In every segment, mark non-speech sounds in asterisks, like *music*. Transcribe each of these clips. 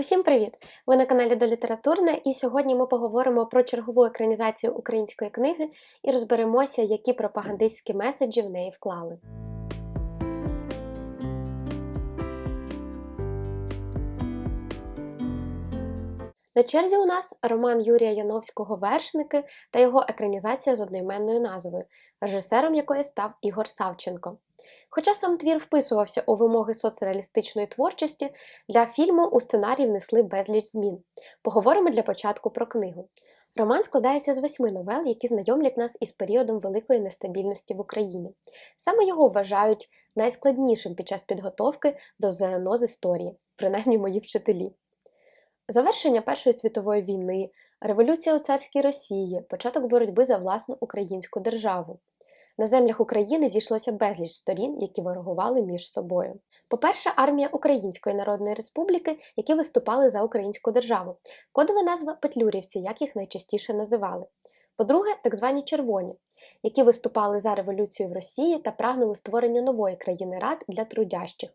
Усім привіт! Ви на каналі Долітературне, і сьогодні ми поговоримо про чергову екранізацію української книги і розберемося, які пропагандистські меседжі в неї вклали. На черзі у нас роман Юрія Яновського Вершники та його екранізація з одноіменною назвою, режисером якої став Ігор Савченко. Хоча сам твір вписувався у вимоги соцреалістичної творчості, для фільму у сценарій внесли безліч змін. Поговоримо для початку про книгу. Роман складається з восьми новел, які знайомлять нас із періодом великої нестабільності в Україні. Саме його вважають найскладнішим під час підготовки до ЗНО з історії, принаймні мої вчителі. Завершення Першої світової війни, революція у царській Росії, початок боротьби за власну українську державу. На землях України зійшлося безліч сторін, які ворогували між собою. По-перше, армія Української Народної Республіки, які виступали за українську державу, кодова назва Петлюрівці, як їх найчастіше називали. По-друге, так звані червоні, які виступали за революцію в Росії та прагнули створення нової країни рад для трудящих.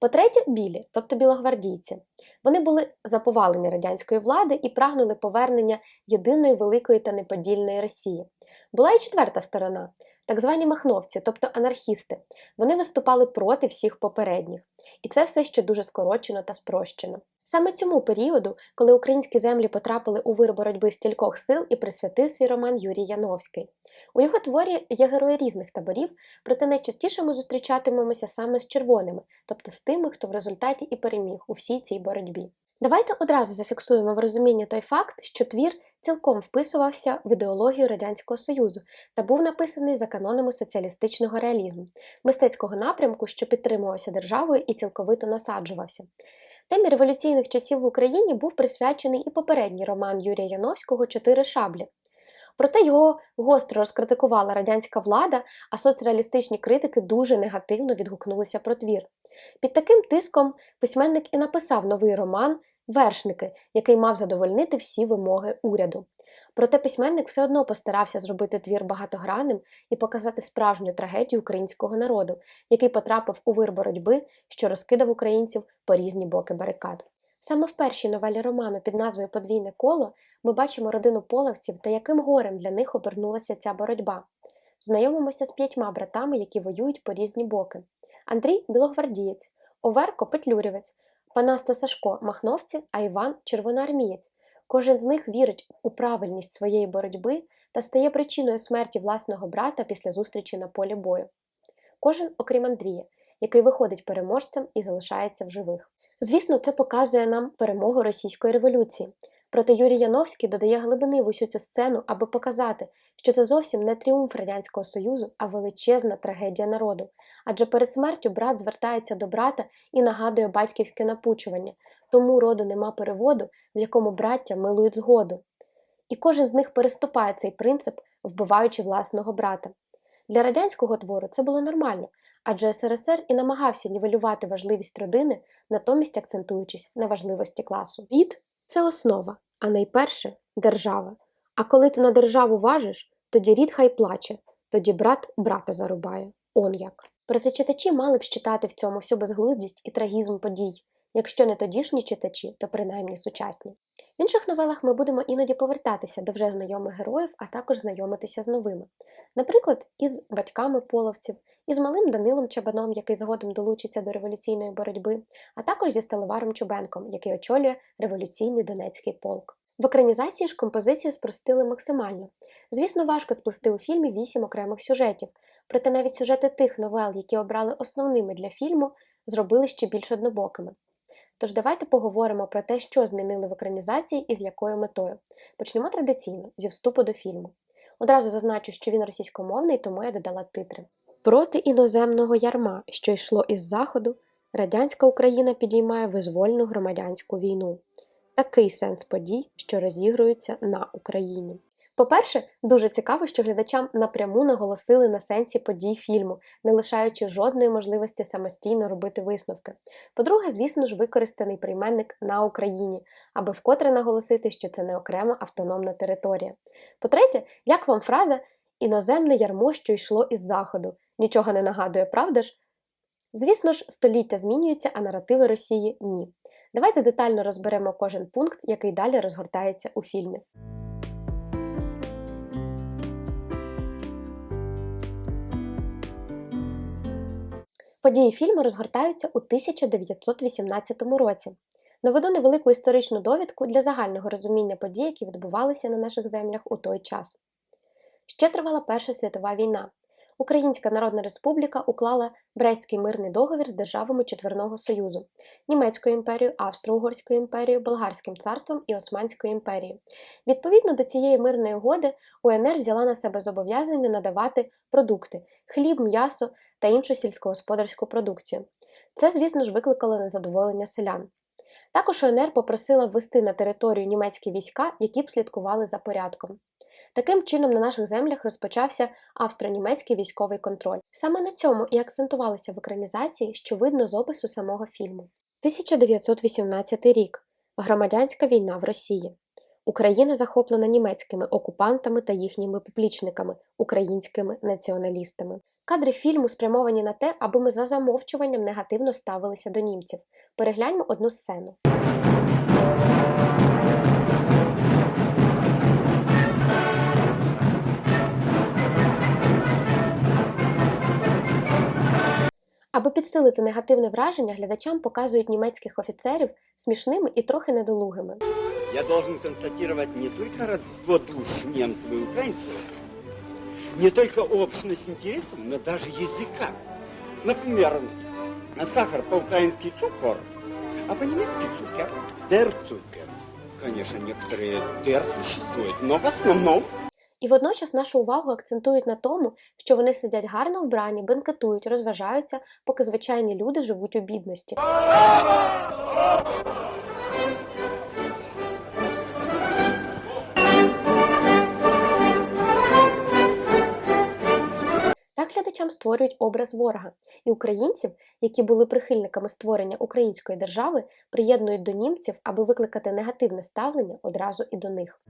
По-третє, білі, тобто білогвардійці. Вони були за повалення радянської влади і прагнули повернення єдиної великої та неподільної Росії. Була і четверта сторона, так звані махновці, тобто анархісти. Вони виступали проти всіх попередніх. І це все ще дуже скорочено та спрощено. Саме цьому періоду, коли українські землі потрапили у вир боротьби стількох сил і присвятив свій роман Юрій Яновський. У його творі є герої різних таборів, проте найчастіше ми зустрічатимемося саме з червоними, тобто з тими, хто в результаті і переміг у всій цій боротьбі. Давайте одразу зафіксуємо в розумінні той факт, що твір цілком вписувався в ідеологію Радянського Союзу та був написаний за канонами соціалістичного реалізму, мистецького напрямку, що підтримувався державою і цілковито насаджувався. Темі революційних часів в Україні був присвячений і попередній роман Юрія Яновського Чотири шаблі. Проте його гостро розкритикувала радянська влада, а соцреалістичні критики дуже негативно відгукнулися про твір. Під таким тиском письменник і написав новий роман Вершники, який мав задовольнити всі вимоги уряду. Проте письменник все одно постарався зробити твір багатогранним і показати справжню трагедію українського народу, який потрапив у вир боротьби, що розкидав українців по різні боки барикад. Саме в першій новелі роману під назвою Подвійне коло ми бачимо родину половців та яким горем для них обернулася ця боротьба. Знайомимося з п'ятьма братами, які воюють по різні боки. Андрій білогвардієць, Оверко Петлюрівець, Панаста Сашко Махновці, а Іван червоноармієць. Кожен з них вірить у правильність своєї боротьби та стає причиною смерті власного брата після зустрічі на полі бою. Кожен, окрім Андрія, який виходить переможцем і залишається в живих. Звісно, це показує нам перемогу російської революції. Проте Юрій Яновський додає глибини в усю цю сцену, аби показати, що це зовсім не тріумф Радянського Союзу, а величезна трагедія народу. Адже перед смертю брат звертається до брата і нагадує батьківське напучування, тому роду нема переводу, в якому браття милують згоду. І кожен з них переступає цей принцип, вбиваючи власного брата. Для радянського твору це було нормально, адже СРСР і намагався нівелювати важливість родини, натомість акцентуючись на важливості класу. Рід це основа, а найперше держава. А коли ти на державу важиш, тоді рід хай плаче, тоді брат брата зарубає. Он як. Проте читачі мали б читати в цьому всю безглуздість і трагізм подій. Якщо не тодішні читачі, то принаймні сучасні. В інших новелах ми будемо іноді повертатися до вже знайомих героїв, а також знайомитися з новими. Наприклад, із батьками половців, із малим Данилом Чабаном, який згодом долучиться до революційної боротьби, а також зі Сталеваром Чубенком, який очолює революційний Донецький полк. В екранізації ж композицію спростили максимально. Звісно, важко сплести у фільмі вісім окремих сюжетів, проте навіть сюжети тих новел, які обрали основними для фільму, зробили ще більш однобокими. Тож давайте поговоримо про те, що змінили в екранізації і з якою метою. Почнемо традиційно зі вступу до фільму. Одразу зазначу, що він російськомовний, тому я додала титри. Проти іноземного ярма, що йшло із заходу, радянська Україна підіймає визвольну громадянську війну. Такий сенс подій, що розігруються на Україні. По-перше, дуже цікаво, що глядачам напряму наголосили на сенсі подій фільму, не лишаючи жодної можливості самостійно робити висновки. По-друге, звісно ж, використаний прийменник на Україні, аби вкотре наголосити, що це не окрема автономна територія. По-третє, як вам фраза іноземне ярмо, що йшло із заходу, нічого не нагадує, правда ж? Звісно ж, століття змінюються, а наративи Росії ні. Давайте детально розберемо кожен пункт, який далі розгортається у фільмі. Події фільму розгортаються у 1918 році. Наведу невелику історичну довідку для загального розуміння подій, які відбувалися на наших землях у той час. Ще тривала Перша світова війна. Українська Народна Республіка уклала Брестський мирний договір з державами Четверного Союзу Німецькою імперією, Австро-Угорською імперією, Болгарським царством і Османською імперією. Відповідно до цієї мирної угоди, УНР взяла на себе зобов'язання надавати продукти хліб, м'ясо та іншу сільськогосподарську продукцію. Це, звісно ж, викликало незадоволення селян. Також УНР попросила ввести на територію німецькі війська, які б слідкували за порядком. Таким чином, на наших землях розпочався австро-німецький військовий контроль. Саме на цьому і акцентувалися в екранізації, що видно з опису самого фільму. 1918 рік. Громадянська війна в Росії. Україна захоплена німецькими окупантами та їхніми поплічниками, українськими націоналістами. Кадри фільму спрямовані на те, аби ми за замовчуванням негативно ставилися до німців. Перегляньмо одну сцену. Аби підсилити негативне враження, глядачам показують німецьких офіцерів смішними і трохи недолугими. Я должен констатировать не только родство душ немцев и украинцев, не только общность интересов, но даже языка. Например, сахар по-украински цукор, а по-немецки цукер. Der Zucker. Конечно, некоторые der существуют, но в основном І водночас нашу увагу акцентують на тому, що вони сидять гарно вбрані, бенкетують, розважаються, поки звичайні люди живуть у бідності. Глядачам створюють образ ворога, і українців, які були прихильниками створення української держави, приєднують до німців, аби викликати негативне ставлення одразу і до них.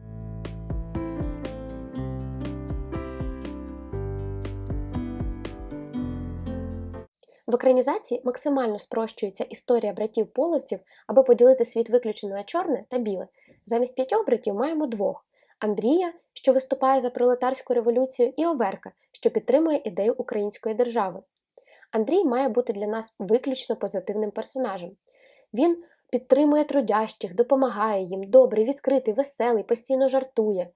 В екранізації максимально спрощується історія братів половців, аби поділити світ виключно на чорне та біле. Замість п'ятьох братів маємо двох: Андрія, що виступає за пролетарську революцію, і Оверка, що підтримує ідею української держави. Андрій має бути для нас виключно позитивним персонажем. Він підтримує трудящих, допомагає їм, добрий, відкритий, веселий, постійно жартує.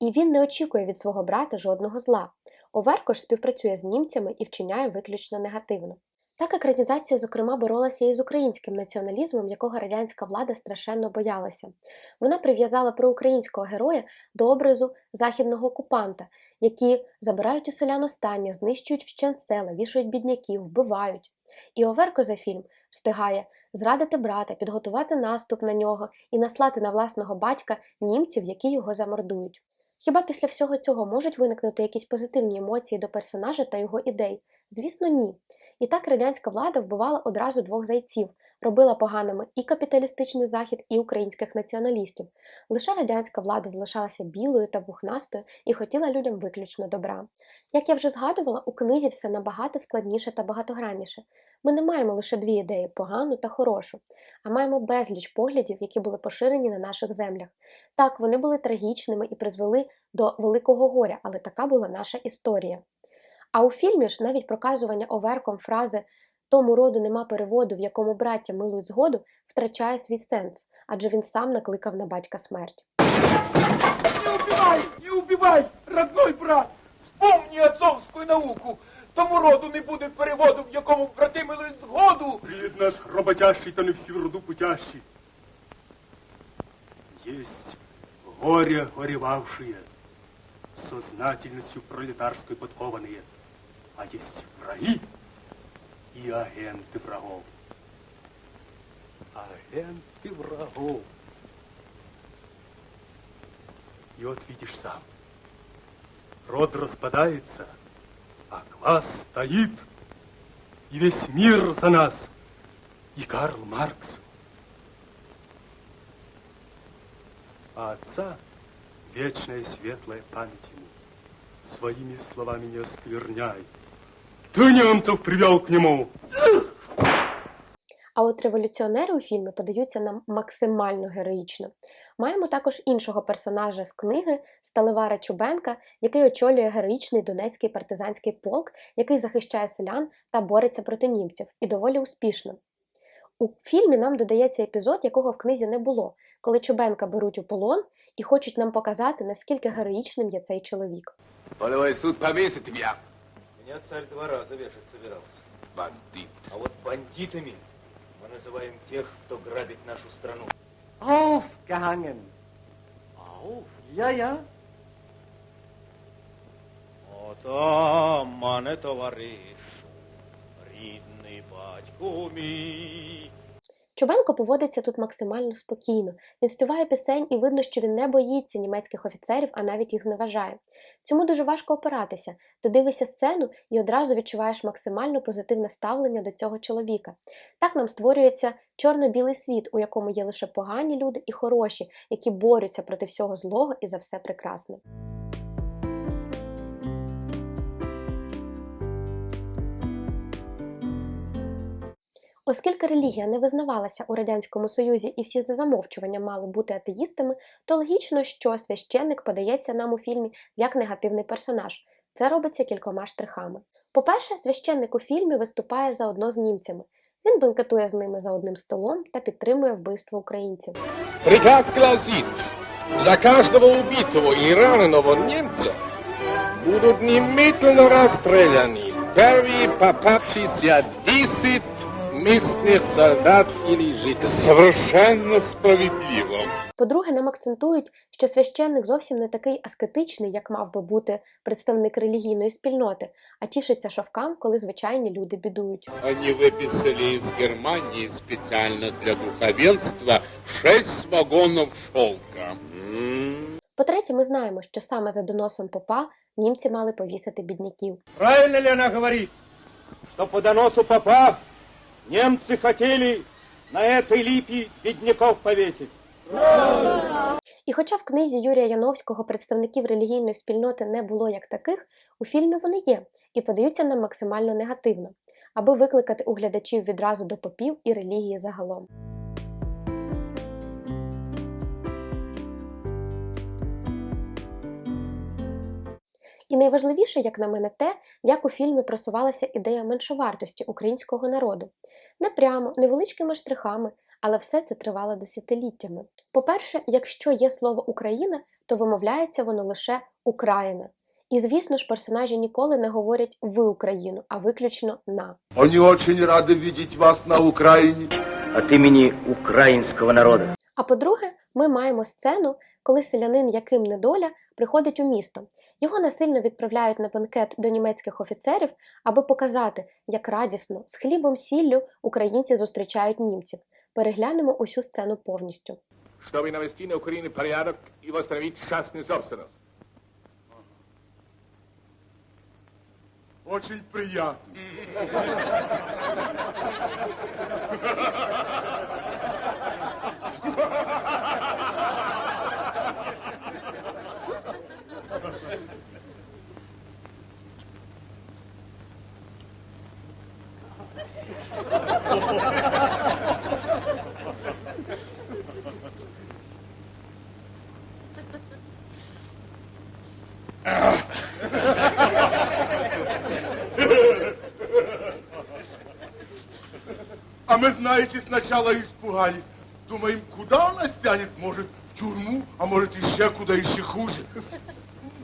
І він не очікує від свого брата жодного зла. Оверко ж співпрацює з німцями і вчиняє виключно негативно. Так екранізація, зокрема, боролася і з українським націоналізмом, якого радянська влада страшенно боялася. Вона прив'язала проукраїнського героя до образу західного окупанта, які забирають у селян останнє, знищують вщент села, вішають бідняків, вбивають. І Оверко за фільм встигає зрадити брата, підготувати наступ на нього і наслати на власного батька німців, які його замордують. Хіба після всього цього можуть виникнути якісь позитивні емоції до персонажа та його ідей? Звісно, ні. І так радянська влада вбивала одразу двох зайців, робила поганими і капіталістичний захід, і українських націоналістів. Лише радянська влада залишалася білою та бухнастою і хотіла людям виключно добра. Як я вже згадувала, у книзі все набагато складніше та багатогранніше. Ми не маємо лише дві ідеї погану та хорошу, а маємо безліч поглядів, які були поширені на наших землях. Так, вони були трагічними і призвели до великого горя, але така була наша історія. А у фільмі ж навіть проказування оверком фрази тому роду нема переводу, в якому браття милують згоду, втрачає свій сенс, адже він сам накликав на батька смерть. Не убивай, не убивай, родной брат! Вспомни отцовскую науку! Тому роду не буде переводу, в якому брати милують згоду. Пред наш работящий, то не всю роду путящий. Есть горе горевавшие, сознательностью пролетарской подкованные, а есть враги и агенты врагов. Агенты врагов. И вот видишь сам, род распадается, а класс стоит, и весь мир за нас, и Карл Маркс. А отца вечная светлая память ему, своими словами не оскверняй. Ты немцев привел к нему. А от революціонери у фільмі подаються нам максимально героїчно. Маємо також іншого персонажа з книги Сталевара Чубенка, який очолює героїчний донецький партизанський полк, який захищає селян та бореться проти німців, і доволі успішно. У фільмі нам додається епізод, якого в книзі не було, коли Чубенка беруть у полон і хочуть нам показати, наскільки героїчним є цей чоловік. Полевой суд повесит тебя, Меня царь два раза вешать собирался. бандит. А вот бандитами мы называем тех, кто грабит нашу страну. Aufgehangen. Auf? Ja, ja. Отамане товаришу, рідний батько мій. Чубенко поводиться тут максимально спокійно. Він співає пісень, і видно, що він не боїться німецьких офіцерів, а навіть їх зневажає. Цьому дуже важко опиратися. Ти дивишся сцену і одразу відчуваєш максимально позитивне ставлення до цього чоловіка. Так нам створюється чорно-білий світ, у якому є лише погані люди і хороші, які борються проти всього злого і за все прекрасне. Оскільки релігія не визнавалася у Радянському Союзі і всі за замовчуванням мали бути атеїстами, то логічно, що священник подається нам у фільмі як негативний персонаж. Це робиться кількома штрихами. По-перше, священник у фільмі виступає заодно з німцями. Він бенкетує з ними за одним столом та підтримує вбивство українців. Приказ гласит, за каждого убитого и раненого немца будут немедленно расстреляны первые попавшиеся 10 местных солдат или жителей. Совершенно справедливо. По-друге, нам акцентують, що священник зовсім не такий аскетичний, як мав би бути представник релігійної спільноти, а тішиться шовкам, коли звичайні люди бідують. Они выписали из Германии специально для духовенства шесть вагонов шелка. По-третє, ми знаємо, що саме за доносом попа німці мали повісити бідняків. Правильно ли она говорит, что по доносу попа немцы хотели на этой липе бедняков повесить? І хоча в книзі Юрія Яновського представників релігійної спільноти не було як таких, у фільмі вони є і подаються нам максимально негативно, аби викликати у глядачів відразу до попів і релігії загалом. І найважливіше, як на мене, те, як у фільмі просувалася ідея меншовартості українського народу. Не прямо, невеличкими штрихами, але все це тривало десятиліттями. По-перше, якщо є слово Україна, то вимовляється воно лише Україна. І звісно ж, персонажі ніколи не говорять в Україну, а виключно на. Они очень рады видеть вас на Украине. от имени украинского народа. А по-друге, ми маємо сцену, коли селянин, яким недоля, приходить у місто. Його насильно відправляють на бенкет до німецьких офіцерів, аби показати, як радісно, з хлібом сіллю українці зустрічають німців. Переглянемо усю сцену повністю. Чтобы навести на Украине порядок и восстановить частную собственность. Очень приятно. *laughs* А мы, знаете, сначала испугались. Думаем, куда он нас тянет? Может, в тюрьму, а может, еще куда еще хуже.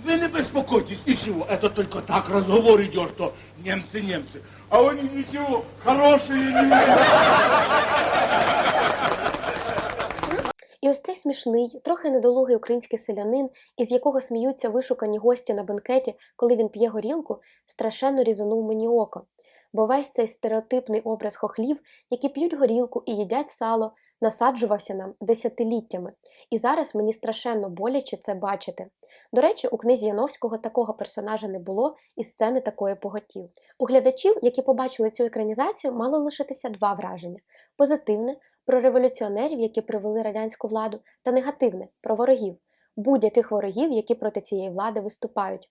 Вы не беспокойтесь, ничего. Это только так разговор идет, что немцы, немцы. А они ничего, хорошие немцы. І ось цей смішний, трохи недолугий український селянин, із якого сміються вишукані гості на бенкеті, коли він п'є горілку, страшенно різонув мені око. Бо весь цей стереотипний образ хохлів, які п'ють горілку і їдять сало, насаджувався нам десятиліттями, і зараз мені страшенно боляче це бачити. До речі, у книзі Яновського такого персонажа не було і сцени такої поготів. У глядачів, які побачили цю екранізацію, мало лишитися два враження: позитивне про революціонерів, які привели радянську владу, та негативне про ворогів, будь-яких ворогів, які проти цієї влади виступають.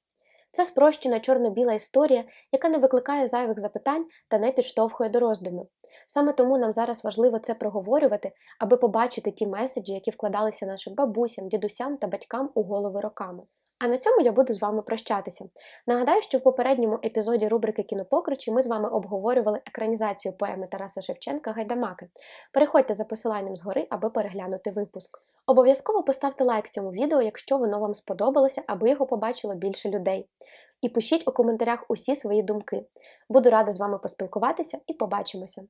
Це спрощена чорно-біла історія, яка не викликає зайвих запитань та не підштовхує до роздумів. Саме тому нам зараз важливо це проговорювати, аби побачити ті меседжі, які вкладалися нашим бабусям, дідусям та батькам у голови роками. А на цьому я буду з вами прощатися. Нагадаю, що в попередньому епізоді рубрики Кінопокричі ми з вами обговорювали екранізацію поеми Тараса Шевченка Гайдамаки. Переходьте за посиланням згори, аби переглянути випуск. Обов'язково поставте лайк цьому відео, якщо воно вам сподобалося, аби його побачило більше людей. І пишіть у коментарях усі свої думки. Буду рада з вами поспілкуватися і побачимося!